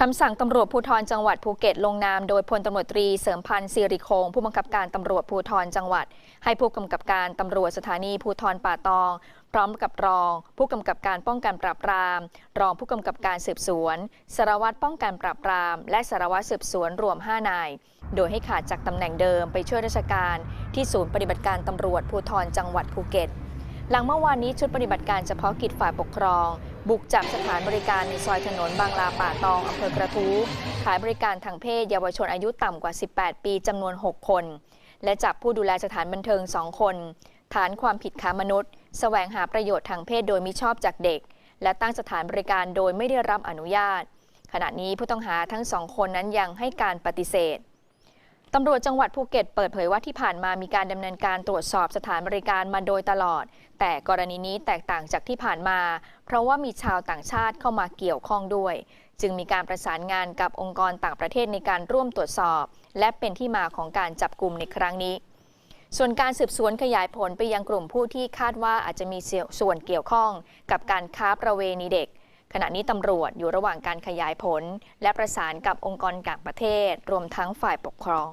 คำสั่งตำรวจภูธรจังหวัดภูเก็ตลงนามโดยพลตำรวจตรีเสริมพันธ์สิริคง ผู้บังคับการตำรวจภูธรจังหวัด ให้ผู้กำกับการตำรวจสถานีภูธรป่าตอง พร้อมกับรอง ผู้กำกับการป้องกันปราบปราม รองผู้กำกับการสืบสวนสารวัตรป้องกันปราบปราม และสารวัตรสืบสวนรวม 5 นาย โดยให้ขาดจากตำแหน่งเดิมไปช่วยราชการ ที่ศูนย์ปฏิบัติการตำรวจภูธรจังหวัดภูเก็ตหลังเมื่อวานนี้ชุดปฏิบัติการเฉพาะกิจฝ่ายปกครอง บุกจับสถานบริการในซอยถนนบางลาป่าตองอำเภอกระทู้ขายบริการทางเพศเยาวชนอายุต่ำกว่า 18 ปีจำนวน 6 คน และจับผู้ดูแลสถานบันเทิง 2 คน ฐานความผิดค้ามนุษย์ แสวงหาประโยชน์ทางเพศโดยมิชอบจากเด็ก และตั้งสถานบริการโดยไม่ได้รับอนุญาต ขณะนี้ผู้ต้องหาทั้งสองคนนั้นยังให้การปฏิเสธ ตำรวจจังหวัดภูเก็ตเปิดเผยว่าที่ผ่านมามีการดำเนินการตรวจสอบสถานบริการมาโดยตลอด แต่กรณีนี้แตกต่างจากที่ผ่านมา เพราะว่ามีชาวต่างชาติเข้ามาเกี่ยวข้องด้วย จึงมีการประสานงานกับองค์กรต่างประเทศในการร่วมตรวจสอบ และเป็นที่มาของการจับกลุ่มในครั้งนี้ ส่วนการสืบสวนขยายผลไปยังกลุ่มผู้ที่คาดว่าอาจจะมีส่วนเกี่ยวข้อง กับการค้าประเวณีเด็กขณะนี้ตำรวจอยู่ระหว่างการขยายผล และประสานกับองค์กรต่างประเทศ รวมทั้งฝ่ายปกครอง